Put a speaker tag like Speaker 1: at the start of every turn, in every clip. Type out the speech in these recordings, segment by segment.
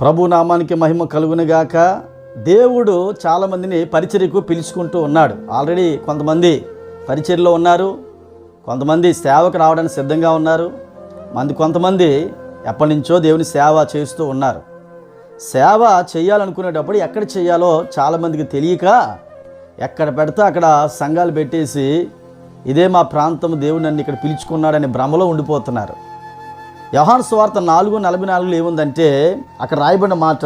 Speaker 1: ప్రభు నామానికి మహిమ కలుగునిగాక. దేవుడు చాలామందిని పరిచర్యకు పిలుచుకుంటూ ఉన్నాడు. ఆల్రెడీ కొంతమంది పరిచర్లో ఉన్నారు. కొంతమంది సేవకు రావడానికి సిద్ధంగా ఉన్నారు. మంది కొంతమంది ఎప్పటి నుంచో దేవుని సేవ చేస్తూ ఉన్నారు. సేవ చేయాలనుకునేటప్పుడు ఎక్కడ చేయాలో చాలామందికి తెలియక ఎక్కడ పెడితే అక్కడ సంఘాలు పెట్టేసి ఇదే మా ప్రాంతం దేవుడు నన్ను ఇక్కడ పిలుచుకున్నాడని భ్రమలో ఉండిపోతున్నారు. యహాన్ స్వార్త నాలుగు నలభై నాలుగులో ఏముందంటే అక్కడ రాయబడిన మాట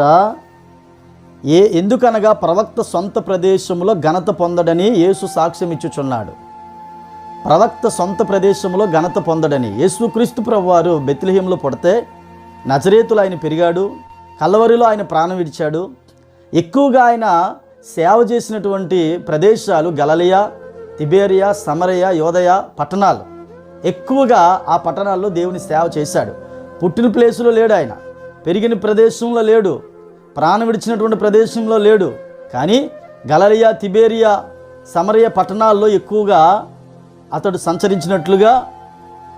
Speaker 1: ఏ ఎందుకనగా ప్రవక్త సొంత ప్రదేశంలో ఘనత పొందడని యేసు సాక్ష్యం ఇచ్చుచున్నాడు. ప్రవక్త సొంత ప్రదేశంలో ఘనత పొందడని యేసుక్రీస్తు ప్రభువారు బెత్లహీంలో పుడితే నజరేతులు ఆయన పెరిగాడు కలవరిలో ఆయన ప్రాణం విడిచాడు. ఎక్కువగా ఆయన సేవ చేసినటువంటి ప్రదేశాలు గలలియా తిబేరియా సమరయ యోదయ పట్టణాలు. ఎక్కువగా ఆ పట్టణాల్లో దేవుని సేవ చేశాడు. పుట్టిన ప్లేసులో లేడు ఆయన. పెరిగిన ప్రదేశంలో లేడు. ప్రాణం విడిచినటువంటి ప్రదేశంలో లేడు. కానీ గలరియా తిబేరియా సమరయ పట్టణాల్లో ఎక్కువగా అతడు సంచరించినట్లుగా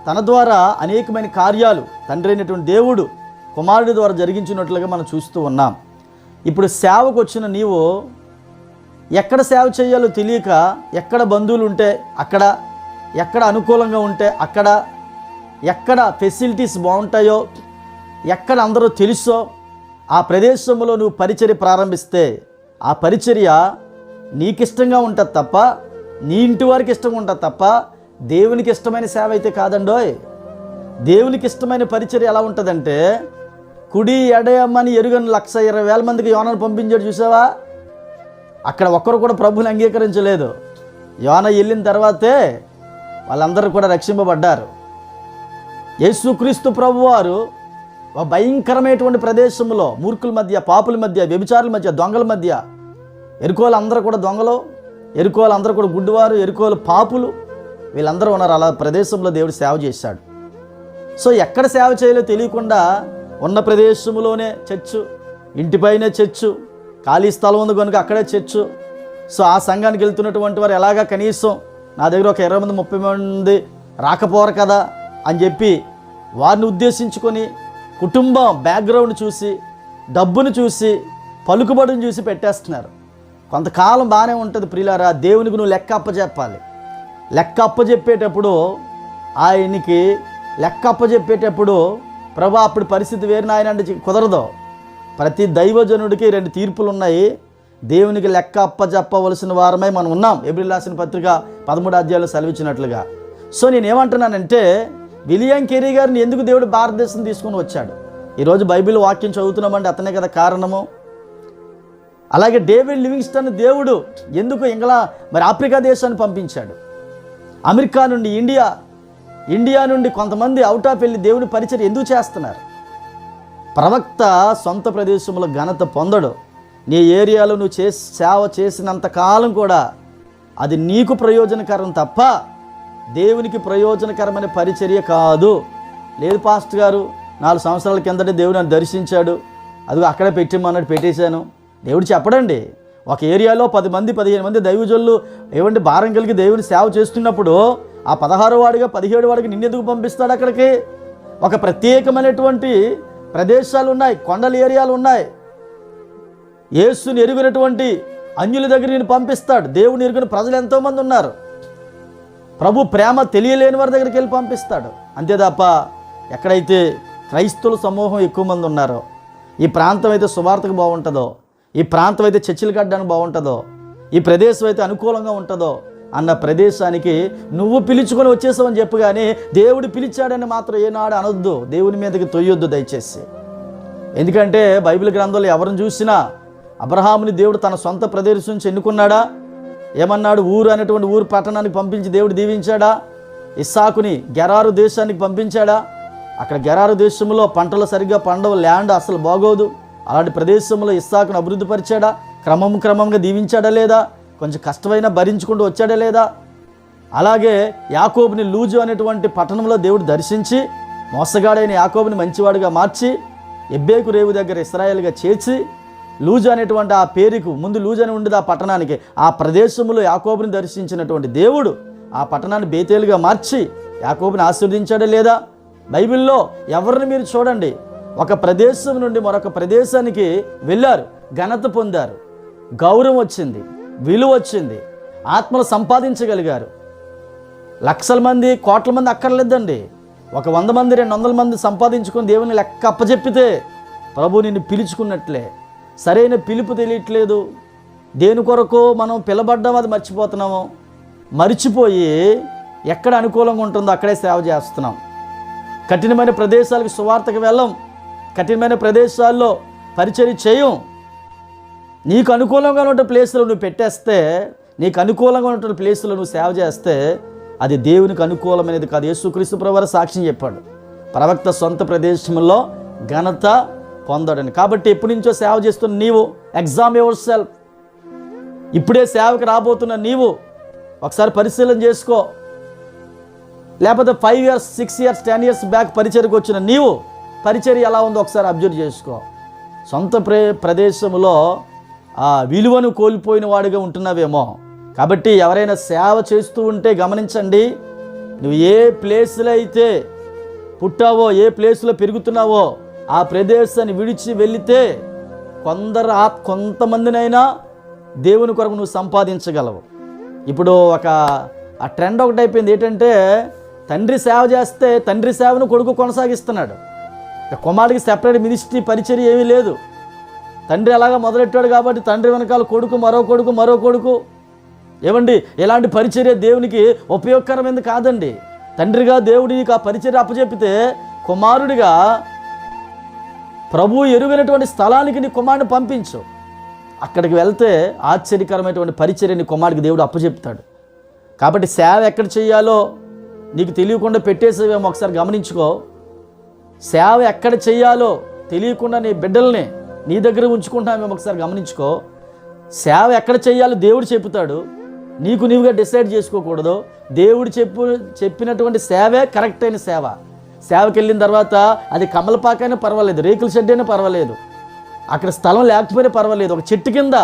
Speaker 1: తన ద్వారా అనేకమైన కార్యాలు తండ్రి అయినటువంటి దేవుడు కుమారుడి ద్వారా జరిగించినట్లుగా మనం చూస్తూ ఉన్నాం. ఇప్పుడు సేవకు వచ్చిన నీవు ఎక్కడ సేవ చేయాలో తెలియక ఎక్కడ బంధువులు ఉంటే అక్కడ ఎక్కడ అనుకూలంగా ఉంటే అక్కడ ఎక్కడ ఫెసిలిటీస్ బాగుంటాయో ఎక్కడ అందరూ తెలుసో ఆ ప్రదేశంలో నువ్వు పరిచర్య ప్రారంభిస్తే ఆ పరిచర్య నీకిష్టంగా ఉంటుంది తప్ప నీ ఇంటి వారికి ఇష్టంగా ఉంటుంది తప్ప దేవునికి ఇష్టమైన సేవ అయితే కాదండోయ్. దేవునికి ఇష్టమైన పరిచర్య ఎలా ఉంటుందంటే కుడి ఎడయమ్మని ఎరుగని లక్ష ఇరవై వేల మందికి యోనను పంపించాడు చూసావా? అక్కడ ఒక్కరు కూడా ప్రభుని అంగీకరించలేదు. యోన వెళ్ళిన తర్వాతే వాళ్ళందరూ కూడా రక్షింపబడ్డారు. యేసుక్రీస్తు ప్రభువారు ఒక భయంకరమైనటువంటి ప్రదేశంలో మూర్ఖుల మధ్య పాపుల మధ్య వ్యభిచారుల మధ్య దొంగల మధ్య ఎరుకోలు అందరూ కూడా దొంగలు ఎరుకోలు అందరూ కూడా గుడ్డివారు ఎరుకోలు పాపులు. వీళ్ళందరూ ఉన్నారు. అలా ప్రదేశంలో దేవుడు సేవ చేశాడు. సో ఎక్కడ సేవ చేయాలో తెలియకుండా ఉన్న ప్రదేశంలోనే చర్చు ఇంటిపైనే చర్చు ఖాళీ స్థలం ఉంది కనుక అక్కడే చర్చు. సో ఆ సంఘానికి వెళ్తున్నటువంటి వారు ఎలాగా కనీసం నా దగ్గర ఒక ఇరవై మంది ముప్పై మంది రాకపోరు కదా అని చెప్పి వారిని ఉద్దేశించుకొని కుటుంబం బ్యాక్గ్రౌండ్ చూసి డబ్బును చూసి పలుకుబడిని చూసి పెట్టేస్తున్నారు. కొంతకాలం బాగానే ఉంటుంది ప్రియులారా దేవునికి నువ్వు లెక్క అప్పచెప్పాలి లెక్క అప్పచెప్పేటప్పుడు ఆయనకి లెక్క అప్పచెప్పేటప్పుడు ప్రభా అప్పుడు పరిస్థితి వేరు నాయన అంటే కుదరదు. ప్రతి దైవజనుడికి రెండు తీర్పులు ఉన్నాయి దేవునికి లెక్క అప్పచెప్పవలసిన వారమై మనం ఉన్నాం. ఎబ్రిల్ రాసిన పత్రిక పదమూడు అధ్యాయులు సెలవిచ్చినట్లుగా. సో నేను ఏమంటున్నానంటే విలియం కెరీ గారిని ఎందుకు దేవుడు భారతదేశం తీసుకొని వచ్చాడు? ఈరోజు బైబిల్ వాక్యం చదువుతున్నామంటే అతనే కదా కారణము. అలాగే డేవిడ్ లివింగ్స్టన్ దేవుడు ఎందుకు ఇంగ్లా మరి ఆఫ్రికా దేశాన్ని పంపించాడు? అమెరికా నుండి ఇండియా ఇండియా నుండి కొంతమంది అవుట్ ఆఫ్ వెళ్ళి దేవుని పరిచయం ఎందుకు చేస్తున్నారు? ప్రవక్త సొంత ప్రదేశంలో ఘనత పొందడు. నీ ఏరియాలో నువ్వు చేసి సేవ చేసినంత కాలం కూడా అది నీకు ప్రయోజనకరం తప్ప దేవునికి ప్రయోజనకరమైన పరిచర్య కాదు. లేదు పాస్ట్ గారు నాలుగు సంవత్సరాల కిందటే దేవుడు నన్ను దర్శించాడు. అదిగో అక్కడే పెట్టిమన్నట్టు పెట్టేశాను. దేవుడు చెప్పడండి ఒక ఏరియాలో పది మంది పదిహేను మంది దైవజులు ఏమంటే భారం కలిగి దేవుని సేవ చేస్తున్నప్పుడు ఆ పదహారు వాడిగా పదిహేడు వాడికి నిన్నెందుకు పంపిస్తాడు అక్కడికి? ఒక ప్రత్యేకమైనటువంటి ప్రదేశాలు ఉన్నాయి కొండల ఏరియాలు ఉన్నాయి. యేసుని ఎరుగినటువంటి అన్యుల దగ్గర నేను పంపిస్తాడు. దేవుని ఎరుకుని ప్రజలు ఎంతోమంది ఉన్నారు. ప్రభు ప్రేమ తెలియలేని వారి దగ్గరికి వెళ్ళి పంపిస్తాడు. అంతే తప్ప ఎక్కడైతే క్రైస్తవుల సమూహం ఎక్కువ మంది ఉన్నారో ఈ ప్రాంతం అయితే సువార్తకు బాగుంటుందో ఈ ప్రాంతం అయితే చర్చిలు కట్టడానికి బాగుంటుందో ఈ ప్రదేశం అయితే అనుకూలంగా ఉంటుందో అన్న ప్రదేశానికి నువ్వు పిలుచుకొని వచ్చేసావని చెప్పు కానీ దేవుడు పిలిచాడని మాత్రం ఏనాడు అనొద్దు. దేవుని మీదకి తొయ్యొద్దు దయచేసి. ఎందుకంటే బైబిల్ గ్రంథంలో ఎవరిని చూసినా అబ్రహాముని దేవుడు తన సొంత ప్రదేశం నుంచి ఎన్నుకున్నాడా? ఏమన్నాడు? ఊరు అనేటువంటి ఊరు పట్టణానికి పంపించి దేవుడు దీవించాడా? ఇస్సాకుని గెరారు దేశానికి పంపించాడా? అక్కడ గెరారు దేశంలో పంటలు సరిగ్గా పండవు ల్యాండ్ అసలు బాగోదు. అలాంటి ప్రదేశంలో ఇస్సాకును అభివృద్ధి పరిచాడా? క్రమం క్రమంగా దీవించాడా లేదా? కొంచెం కష్టమైన భరించుకుంటూ వచ్చాడా లేదా? అలాగే యాకోబుని లూజు అనేటువంటి పట్టణంలో దేవుడు దర్శించి మోసగాడైన యాకోబుని మంచివాడిగా మార్చి ఎబ్బేకు రేవు దగ్గర ఇస్రాయేల్గా చేర్చి లూజు అనేటువంటి ఆ పేరుకు ముందు లూజు అని ఉండేది ఆ పట్టణానికి. ఆ ప్రదేశంలో యాకోబుని దర్శించినటువంటి దేవుడు ఆ పట్టణాన్ని బేతేలుగా మార్చి యాకోబుని ఆశీర్వదించాడా లేదా? బైబిల్లో ఎవరిని మీరు చూడండి. ఒక ప్రదేశం నుండి మరొక ప్రదేశానికి వెళ్ళారు. ఘనత పొందారు. గౌరవం వచ్చింది. విలువ వచ్చింది. ఆత్మలు సంపాదించగలిగారు. లక్షల మంది కోట్ల మంది అక్కర్లేదండి. ఒక వంద మంది రెండు వందల మంది సంపాదించుకొని దేవుని లెక్క అప్పచెప్పితే ప్రభు నిన్ను పిలుచుకున్నట్లే. సరైన పిలుపు తెలియట్లేదు. దేని కొరకు మనం పిలబడ్డం అది మర్చిపోతున్నాము. మర్చిపోయి ఎక్కడ అనుకూలంగా ఉంటుందో అక్కడే సేవ చేస్తున్నాం. కఠినమైన ప్రదేశాలకు సువార్తకు వెళ్ళం. కఠినమైన ప్రదేశాల్లో పరిచయం చేయం. నీకు అనుకూలంగా ఉన్న ప్లేస్లో నువ్వు పెట్టేస్తే నీకు అనుకూలంగా ఉన్న ప్లేస్లో నువ్వు సేవ చేస్తే అది దేవునికి అనుకూలమైనది కాదు. యేసుక్రీస్తు ప్రవర సాక్ష్యం చెప్పాడు. ప్రవక్త సొంత ప్రదేశంలో ఘనత పొందడని. కాబట్టి ఎప్పటి నుంచో సేవ చేస్తున్న నీవు ఎగ్జామ్ యువర్ సెల్ఫ్ ఇప్పుడే సేవకు రాబోతున్న నీవు ఒకసారి పరిశీలన చేసుకో. లేకపోతే five years six years ten years back పరిచర్కి వచ్చిన నీవు పరిచర్య ఎలా ఉందో ఒకసారి అబ్జర్వ్ చేసుకో. సొంత ప్రే ప్రదేశంలో ఆ విలువను కోల్పోయిన వాడిగా ఉంటున్నావేమో. కాబట్టి ఎవరైనా సేవ చేస్తూ ఉంటే గమనించండి నువ్వు ఏ ప్లేస్లో అయితే పుట్టావో ఏ ప్లేస్లో పెరుగుతున్నావో ఆ ప్రదేశాన్ని విడిచి వెళితే కొందరు ఆ కొంతమందినైనా దేవుని కొరకు నువ్వు సంపాదించగలవు. ఇప్పుడు ఒక ఆ ట్రెండ్ ఒకటి అయిపోయింది ఏంటంటే తండ్రి సేవ చేస్తే తండ్రి సేవను కొడుకు కొనసాగిస్తున్నాడు. కుమారుడికి సెపరేట్ మినిస్ట్రీ పరిచర్య ఏమీ లేదు. తండ్రి అలాగా మొదలెట్టాడు కాబట్టి తండ్రి వెనకాల కొడుకు మరో కొడుకు మరో కొడుకు. ఏమండి? ఇలాంటి పరిచర్య దేవునికి ఉపయోగకరమైనది కాదండి. తండ్రిగా దేవుడికి ఆ పరిచర్య అప్పచెప్పితే కుమారుడిగా ప్రభు ఎరుగైనటువంటి స్థలానికి నీ కుమారుని పంపించు. అక్కడికి వెళ్తే ఆశ్చర్యకరమైనటువంటి పరిచర్య నీ కుమారుడికి దేవుడు అప్పచెప్తాడు. కాబట్టి సేవ ఎక్కడ చేయాలో నీకు తెలియకుండా పెట్టేసేవేమో ఒకసారి గమనించుకో. సేవ ఎక్కడ చేయాలో తెలియకుండా నీ బిడ్డల్ని నీ దగ్గర ఉంచుకుంటామేమో ఒకసారి గమనించుకో. సేవ ఎక్కడ చేయాలో దేవుడు చెప్తాడు. నీకు నీవుగా డిసైడ్ చేసుకోకూడదు. దేవుడు చెప్పు చెప్పినటువంటి సేవే కరెక్ట్ అయిన సేవ. సేవకి వెళ్ళిన తర్వాత అది కమలపాకైనా పర్వాలేదు రేకుల షెడ్ అయినా పర్వాలేదు. అక్కడ స్థలం లేకపోయినా పర్వాలేదు. ఒక చెట్టు కింద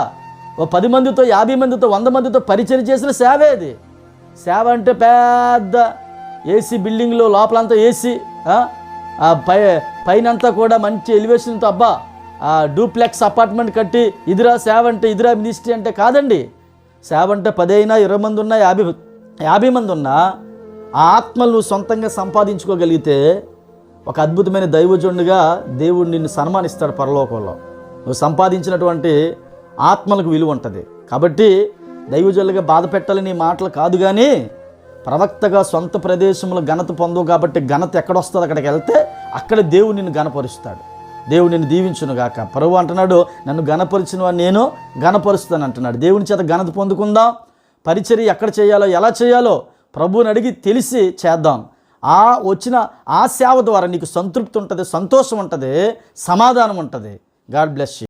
Speaker 1: ఓ పది మందితో యాభై మందితో వంద మందితో పరిచయం చేసిన సేవే అది. సేవ అంటే పెద్ద ఏసీ బిల్డింగ్లో లోపలంతా ఏసీ ఆ పై పైనంతా కూడా మంచి ఎలివేషన్తో అబ్బా ఆ డూప్లెక్స్ అపార్ట్మెంట్ కట్టి ఇదిరా సేవ అంటే ఇదిరా మినిస్ట్రీ అంటే కాదండి. సేవ అంటే పదైనా ఇరవై మంది ఉన్నా యాభై యాభై మంది ఉన్నా ఆ ఆత్మలు నువ్వు సొంతంగా సంపాదించుకోగలిగితే ఒక అద్భుతమైన దైవజనుడిగా దేవుడు నిన్ను సన్మానిస్తాడు పరలోకంలో. నువ్వు సంపాదించినటువంటి ఆత్మలకు విలువ ఉంటుంది. కాబట్టి దైవజనులుగా బాధ పెట్టాలని మాటలు కాదు కానీ ప్రవక్తగా సొంత ప్రదేశంలో ఘనత పొందవు కాబట్టి ఘనత ఎక్కడొస్తుంది అక్కడికి వెళ్తే అక్కడ దేవుడు నిన్ను ఘనపరుస్తాడు. దేవుడు నిన్ను దీవించును గాక. పరువు అంటున్నాడు నన్ను ఘనపరిచిన వాడిని నేను ఘనపరుస్తాను అంటున్నాడు. దేవుని చేత ఘనత పొందుకుందాం. పరిచర్య ఎక్కడ చేయాలో ఎలా చేయాలో ప్రభువుని అడిగి తెలిసి చేద్దాం. ఆ వచ్చిన ఆ సేవ ద్వారా నీకు సంతృప్తి ఉంటుంది సంతోషం ఉంటుంది సమాధానం ఉంటుంది. God bless you.